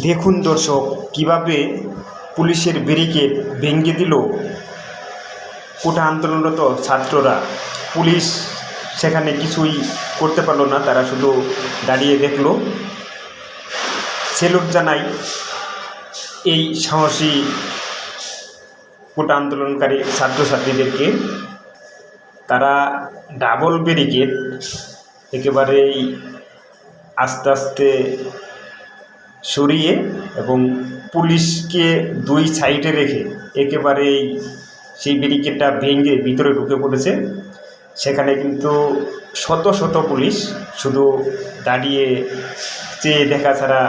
দেখুন দর্শক, কীভাবে পুলিশের ব্যারিকেড ভেঙে দিল কোটা আন্দোলনরত ছাত্ররা। পুলিশ সেখানে কিছুই করতে পারল না, তারা শুধু দাঁড়িয়ে দেখল। সেলুট জানাই, এই সাহসী কোটা আন্দোলনকারী ছাত্রছাত্রীদেরকে তারা ডাবল ব্যারিকেড একেবারেই আস্তে আস্তে সরিয়ে এবং পুলিশকে দুই সাইডে রেখে একেবারেই সেই ব্যারিকেডটা ভেঙে ভিতরে ঢুকে পড়েছে। সেখানে কিন্তু শত শত পুলিশ শুধু দাঁড়িয়ে চেয়ে দেখা ছাড়া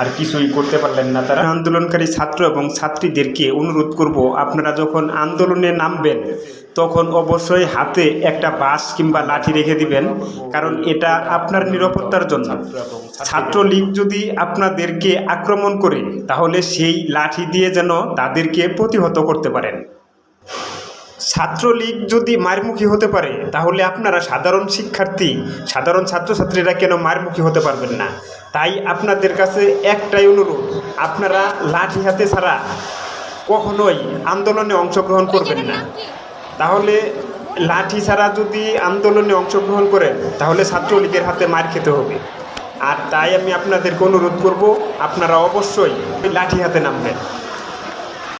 আর কিছুই করতে পারলেন না। তারা আন্দোলনকারী ছাত্র এবং ছাত্রীদেরকে অনুরোধ করব, আপনারা যখন আন্দোলনে নামবেন তখন অবশ্যই হাতে একটা বাস কিংবা লাঠি রেখে দিবেন, কারণ এটা আপনার নিরাপত্তার জন্য। ছাত্রলীগ যদি আপনাদেরকে আক্রমণ করে, তাহলে সেই লাঠি দিয়ে যেন তাদেরকে প্রতিহত করতে পারেন। ছাত্রলীগ যদি মারমুখী হতে পারে, তাহলে আপনারা সাধারণ শিক্ষার্থী, সাধারণ ছাত্রছাত্রীরা কেন মারমুখী হতে পারবেন না? তাই আপনাদের কাছে একটাই অনুরোধ, আপনারা লাঠি হাতে ছাড়া কখনোই আন্দোলনে অংশগ্রহণ করবেন না। তাহলে লাঠি ছাড়া যদি আন্দোলনে অংশগ্রহণ করেন, তাহলে ছাত্রলীগের হাতে মার খেতে হবে। আর তাই আমি আপনাদেরকে অনুরোধ করব, আপনারা অবশ্যই লাঠি হাতে নামবেন।